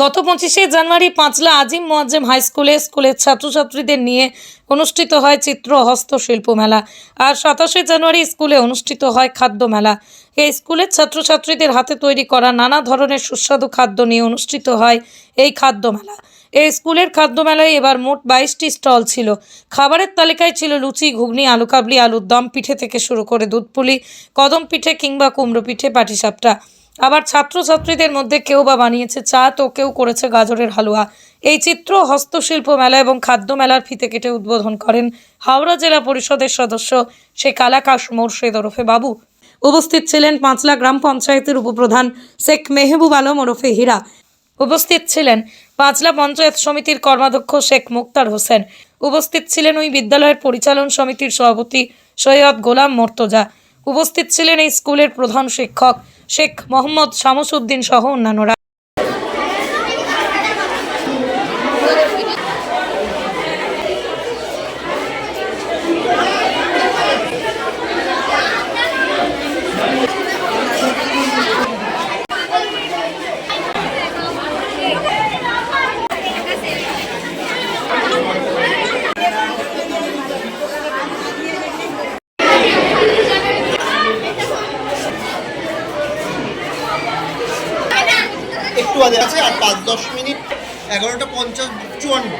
গত পঁচিশে জানুয়ারি পাঁচলা আজিম মোয়াজ্জেম হাই স্কুলে স্কুলের ছাত্রছাত্রীদের নিয়ে অনুষ্ঠিত হয় চিত্র হস্তশিল্প মেলা। আর সাতাশে জানুয়ারি স্কুলে অনুষ্ঠিত হয় খাদ্য মেলা। এই স্কুলের ছাত্রছাত্রীদের হাতে তৈরি করা নানা ধরনের সুস্বাদু খাদ্য নিয়ে অনুষ্ঠিত হয় এই খাদ্য মেলা। এই স্কুলের খাদ্য মেলায় এবার মোট বাইশটি স্টল ছিল। খাবারের তালিকায় ছিল লুচি, ঘুগনি, আলু কাবলি, আলুর দম, পিঠে থেকে শুরু করে দুধপুলি, কদম পিঠে কিংবা কুমড়ো পিঠে, পাটিসাপটা। আবার ছাত্রছাত্রীদের মধ্যে কেউ বা বানিয়েছে চা তো কেউ করেছে গাজরের হালুয়া। এই চিত্র হস্তশিল্প মেলা এবং খাদ্য মেলার ফিতে কেটে উদ্বোধন করেন হাওড়া জেলা পরিষদের সদস্য শেখ আলাকাশ মোর্শেদ ওরফে বাবু। উপস্থিত ছিলেন পাঁচলা গ্রাম পঞ্চায়েতের উপপ্রধান শেখ মেহবুব আলম ওরফে হীরা। উপস্থিত ছিলেন পাঁচলা পঞ্চায়েত সমিতির কর্মাধ্যক্ষ শেখ মুক্তার হোসেন। উপস্থিত ছিলেন ওই বিদ্যালয়ের পরিচালন সমিতির সভাপতি সৈয়দ গোলাম মর্তজা। উপস্থিত ছিলেন এই স্কুলের প্রধান শিক্ষক শেখ মোহাম্মদ শামসুদ্দিন সহ অন্যান্যরা। আগে আছে আর পাঁচ দশ মিনিট এগারোটা পঞ্চাশ চুয়ান্ন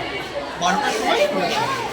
বারোটার সময় খুলে যাবে।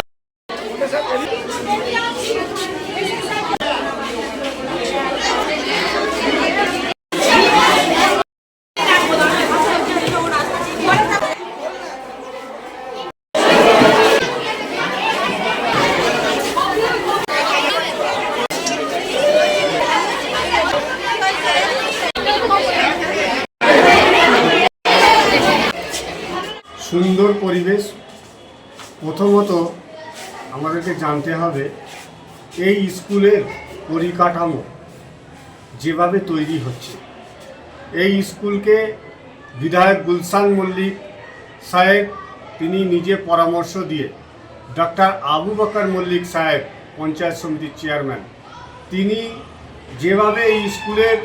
সুন্দর পরিবেশ। প্রথমত আমাদেরকে জানতে হবে, এই স্কুলের পরিকাঠামো যেভাবে তৈরি হচ্ছে। এই স্কুলকে বিধায়ক গুলশান মল্লিক সাহেব, তিনি নিজে পরামর্শ দিয়ে ডক্টর আবু বকর মল্লিক সাহেব, পঞ্চায়েত সমিতির চেয়ারম্যান, তিনি যেভাবে এই স্কুলের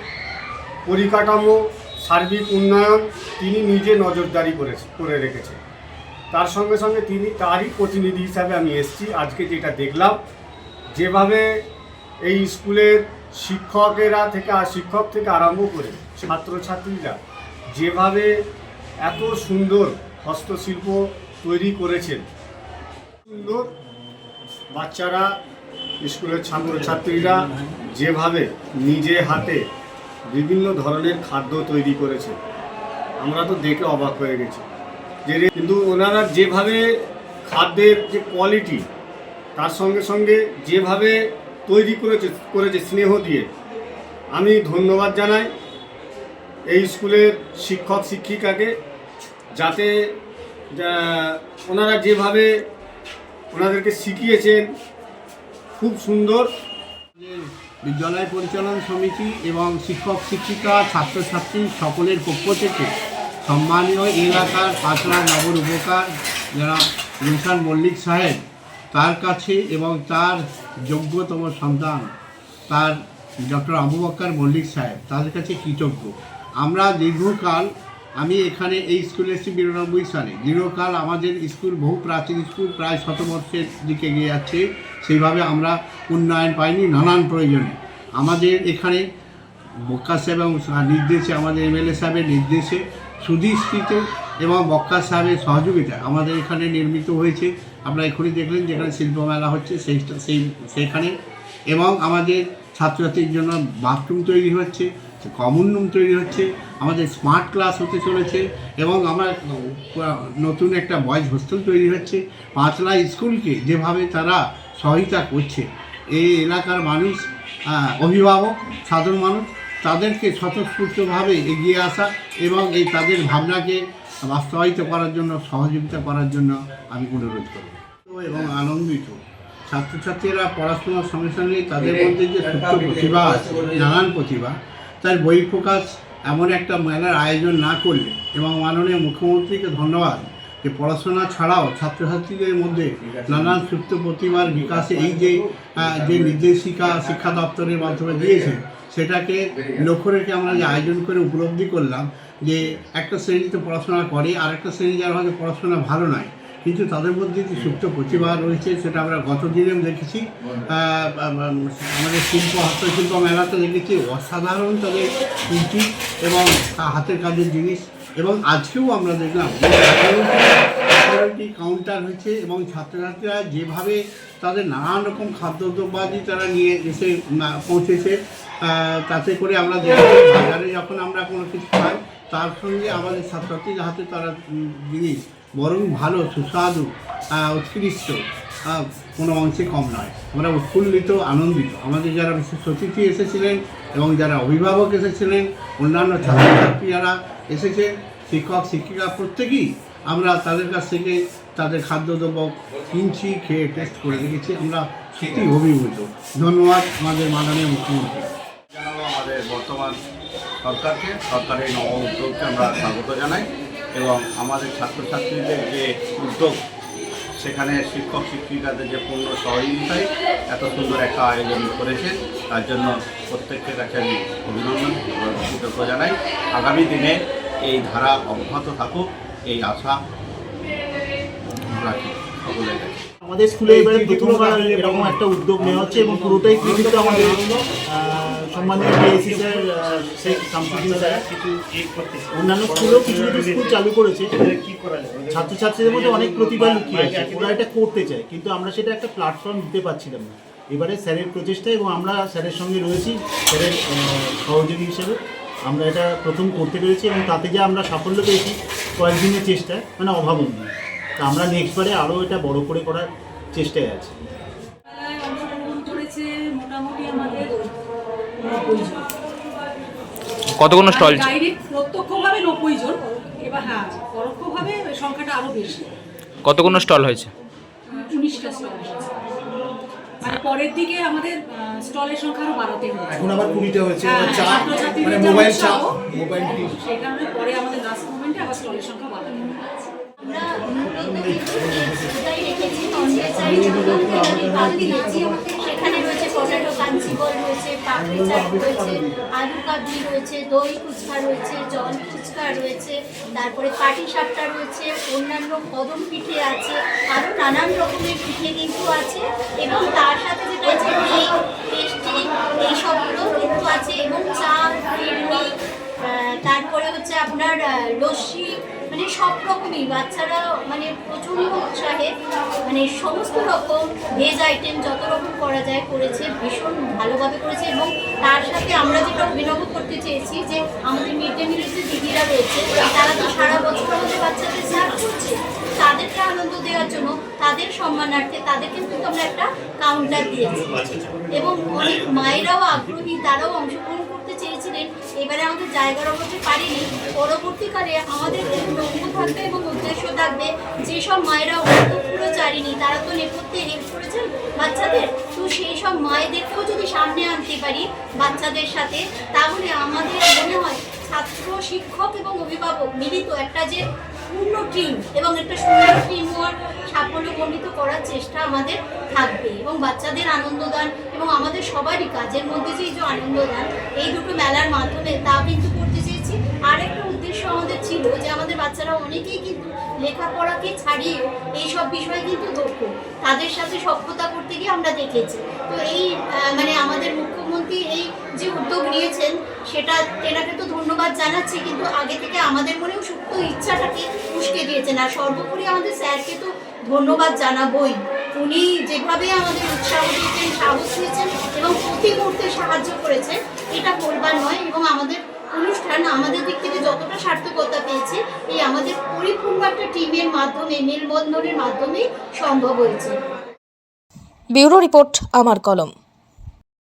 পরিকাঠামো, সার্বিক উন্নয়ন, তিনি নিজে নজরদারি করেছে, করে রেখেছেন। তার সঙ্গে সঙ্গে তিনি তারই প্রতিনিধি হিসাবে আমি এসেছি। আজকে যেটা দেখলাম, যেভাবে এই স্কুলের শিক্ষকেরা থেকে শিক্ষক থেকে আরম্ভ করে ছাত্রছাত্রীরা যেভাবে এত সুন্দর হস্তশিল্প তৈরি করেছেন। সুন্দর বাচ্চারা, স্কুলের ছাত্রছাত্রীরা যেভাবে নিজে হাতে বিভিন্ন ধরনের খাদ্য তৈরি করেছে, আমরা তো দেখে অবাক হয়ে গেছি। যে কিন্তু ওনারা যেভাবে খাদ্যের যে কোয়ালিটি তার সঙ্গে সঙ্গে যেভাবে তৈরি করেছে করেছে স্নেহ দিয়ে, আমি ধন্যবাদ জানাই এই স্কুলের শিক্ষক, শিক্ষিকাকে, যাতে ওনারা যেভাবে ওনাদেরকে শিখিয়েছেন, খুব সুন্দর। বিদ্যালয় পরিচালন সমিতি এবং শিক্ষক, শিক্ষিকা, ছাত্রছাত্রী সকলের পক্ষ থেকে সম্মানীয় এলাকার পাঁচলা নগর উপকার যারা গুলশান মল্লিক সাহেব, তার কাছে এবং তার যোগ্যতম সন্তান, তার ডক্টর আবু বক্কর মল্লিক সাহেব, তাদের কাছে কৃতজ্ঞ। আমরা দীর্ঘকাল আমি এখানে এই স্কুলে এসেছি বিরানব্বই সালে। দীর্ঘকাল আমাদের স্কুল বহু প্রাচীন স্কুল, প্রায় শতবর্ষের দিকে এগিয়ে যাচ্ছে সেইভাবে আমরা উন্নয়ন পাইনি নানান প্রয়োজনে। আমাদের এখানে বক্কা সাহেব এবং নির্দেশে, আমাদের এমএলএ সাহেবের নির্দেশে সুদৃষ্টিতে এবং বক্কা সাহেবের সহযোগিতায় আমাদের এখানে নির্মিত হয়েছে। আপনারা এখনই দেখলেন যেখানে শিল্প মেলা হচ্ছে, সেই সেই সেইখানে এবং আমাদের ছাত্রছাত্রীর জন্য বাথরুম তৈরি হচ্ছে কমন রুম তৈরি হচ্ছে, আমাদের স্মার্ট ক্লাস হতে চলেছে এবং আমরা নতুন একটা বয়েজ হোস্টেল তৈরি হচ্ছে। পাঁচলা স্কুলকে যেভাবে তারা সহায়তা করছে, এই এলাকার মানুষ অভিভাবক, সাধারণ মানুষ তাদেরকে স্বতঃস্ফূর্তভাবে এগিয়ে আসা এবং এই তাদের ভাবনাকে বাস্তবায়িত করার জন্য, সহযোগিতা করার জন্য আমি অনুরোধ করব। এবং আনন্দিত। ছাত্রছাত্রীরা পড়াশোনার সঙ্গে সঙ্গে তাদের মধ্যে যে সুপ্ত প্রতিভা আছে, নানান প্রতিভা, তার বহিঃপ্রকাশ এমন একটা মেলার আয়োজন না করলে এবং মাননীয় মুখ্যমন্ত্রীকে ধন্যবাদ যে পড়াশোনা ছাড়াও ছাত্রছাত্রীদের মধ্যে নানান সুপ্ত প্রতিভার বিকাশে এই যে যে নির্দেশিকা শিক্ষা দপ্তরের মাধ্যমে দিয়েছেন সেটাকে লক্ষ্য রেখে আমরা যে আয়োজন করে উপলব্ধি করলাম যে একটা শ্রেণীতে পড়াশোনা করে আর একটা শ্রেণি যারা হয়তো পড়াশোনা ভালো নয়, কিন্তু তাদের মধ্যে যে সুপ্ত প্রতিভা রয়েছে সেটা আমরা গত দিনেও দেখেছি আমাদের শিল্প, হস্তশিল্প মেলাতে দেখেছি অসাধারণ তাদের কুটি এবং হাতের কাজের জিনিস এবং আজকেও আমরা দেখলাম কাউন্টার হয়েছে এবং ছাত্রছাত্রীরা যেভাবে তাদের নানান রকম খাদ্যদ্রব্যাদি তারা নিয়ে এসে পৌঁছেছে তাতে করে আমরা বাজারে যখন আমরা কোনো কিছু খাই, তার সঙ্গে আমাদের ছাত্রছাত্রীদের হাতে তারা জিনিস বরং ভালো, সুস্বাদু উৎকৃষ্ট কোনো অংশে কম নয়। আমরা উৎফুল্লিত, আনন্দিত। আমাদের যারা বিশেষ অতিথি এসেছিলেন এবং যারা অভিভাবক এসেছিলেন, অন্যান্য ছাত্রছাত্রী যারা এসেছেন শিক্ষক, শিক্ষিকা প্রত্যেকেই আমরা তাদের কাছ থেকে তাদের খাদ্যদ্রব্য কিনছি, খেয়ে টেস্ট করে দেখেছি। আমরা সত্যি অভিভূত। ধন্যবাদ আমাদের মাননীয় মুখ্যমন্ত্রী। জানাব আমাদের বর্তমান সরকারকে। সরকারের নব উদ্যোগকে আমরা স্বাগত জানাই এবং আমাদের ছাত্রছাত্রীদের যে উদ্যোগ, সেখানে শিক্ষক শিক্ষিকাদের যে পূর্ণ সহযোগিতায় এত সুন্দর একটা আয়োজন করেছে, তার জন্য প্রত্যেকের কাছে আমি অভিনন্দন কৃতজ্ঞ জানাই। আগামী দিনে এই ধারা অব্যাহত থাকুক। এই আশা রাখি সকলের কাছে আমাদের স্কুলে এবারে প্রথমবার এরকম একটা উদ্যোগ নেওয়া হচ্ছে এবং পুরোটাই কৃতিত্ব আমাদের সম্মানীয় DAC sir Sheikh Shamsuddin sir. অন্যান্য স্কুলেও কিছু কিছু স্কুল চালু করেছে। ছাত্রছাত্রীদের মধ্যে অনেক প্রতিভা লুকিয়ে আছে ওরা এটা করতে চায় কিন্তু আমরা সেটা একটা প্ল্যাটফর্ম দিতে পারছিলাম না। এবারে স্যারের প্রচেষ্টা এবং আমরা স্যারের সঙ্গে রয়েছি স্যারের সহযোগী হিসেবে। আমরা এটা প্রথম করতে পেরেছি এবং তাতে যে আমরা সাফল্য পেয়েছি কয়েকদিনের চেষ্টায় মানে অভাবনীয় তা আমরা নেক্সট বারে আরও এটা বড় করে করার চেষ্টায় আছি। কতগুলো স্টল প্রত্যক্ষভাবে নব্বই জন। এবার হ্যাঁ পরোক্ষভাবে সংখ্যাটা আরও বেশি। কতগুলো স্টল হয়েছে? পরের দিকে আমাদের স্টলের সংখ্যা আরও বাড়াতে হবে। এখন আবার কুড়িটা হয়েছে হ্যাঁ, মানে মোবাইল চাপ মোবাইল সেই কারণে পরে আমাদের লাস্ট মোমেন্টে আবার স্টলের সংখ্যা বাড়াতে হবে। সেখানে রয়েছে পটেটো কাঞ্চিবল রয়েছে, পাপড়ি চাট রয়েছে, আলু কাবলি রয়েছে, দই ফুচকা রয়েছে, জল ফুচকা রয়েছে, তারপরে পাটি সাপটা রয়েছে, অন্যান্য কদম পিঠে আছে আরও নানান রকমের পিঠে কিন্তু আছে এবং তার সাথে যেটা আছে পেস্ট্রি, এইসবগুলো কিন্তু আছে এবং চা তারপরে হচ্ছে আপনার লস্যি মানে সব রকমই, বাচ্চারা মানে প্রচণ্ড উৎসাহে মানে সমস্ত রকম ভেজ আইটেম যত রকম করা যায় করেছে, ভীষণ ভালোভাবে করেছে এবং তার সাথে আমরা যেটা অভিনব করতে চেয়েছি যে আমাদের মিড ডে মিলের যে দিদিরা রয়েছে, তারা তো সারা বছর আমাদের বাচ্চাদের সার্ভ করছে। তাদেরকে আনন্দ দেওয়ার জন্য তাদের সম্মানার্থে তাদেরকে কিন্তু আমরা একটা কাউন্টার দিয়েছি। এবং অনেক মায়েরাও আগ্রহী তারাও অংশগ্রহণ করতে চেয়েছিলেন। এবারে আমাদের জায়গার অভাবে পারিনি। পরবর্তীকালে আমাদের কিন্তু লক্ষ্য থাকবে এবং উদ্দেশ্য থাকবে যেসব মায়েরা পুরো চারিনি তারা তো নেপথ্যে হেল্প করেছেন বাচ্চাদের। তো সেই সব মায়েদেরকেও যদি সামনে আনতে পারি বাচ্চাদের সাথে তাহলে আমাদের মনে হয় ছাত্র শিক্ষক এবং অভিভাবক মিলিত একটা যে পূর্ণ টিম এবং একটা সুন্দর টিম সাফল্য গণিত করার চেষ্টা আমাদের থাকবে এবং বাচ্চাদের আনন্দদান এবং আমাদের সবারই কাজের মধ্যে যে যে আনন্দদান এই দুটো মেলার মাধ্যমে তা কিন্তু করতে চেয়েছি। আর একটা উদ্দেশ্য আমাদের ছিল যে আমাদের বাচ্চারা অনেকেই কিন্তু লেখাপড়াকে ছাড়িয়েও এই সব বিষয়ে কিন্তু দক্ষ। তাদের সাথে সভ্যতা করতে গিয়ে আমরা দেখেছি। তো এই মানে আমাদের মুখ্যমন্ত্রী এই যে উদ্যোগ নিয়েছেন, সেটা তেনাকে তো ধন্যবাদ জানাচ্ছি, কিন্তু আগে থেকে আমাদের মনেও সুপ্ত ইচ্ছাটাকে উস্কে দিয়েছেন। আর সর্বোপরি আমাদের স্যারকে তো ধন্যবাদ জানাবই। উনি যেভাবে আমাদের উৎসাহ দিয়েছেন, সাহস দিয়েছেন এবং প্রতি মুহূর্তে সাহায্য করেছেন, এটা বলবার নয় এবং আমাদের অনুষ্ঠান আমাদের দিক থেকে যতটা সার্থকতা পেয়েছে, এই আমাদের পরিপূর্ণ একটা টিমের মাধ্যমে, মেলবন্ধনের মাধ্যমে সম্ভব হয়েছে। ব্যুরো রিপোর্ট, আমার কলম।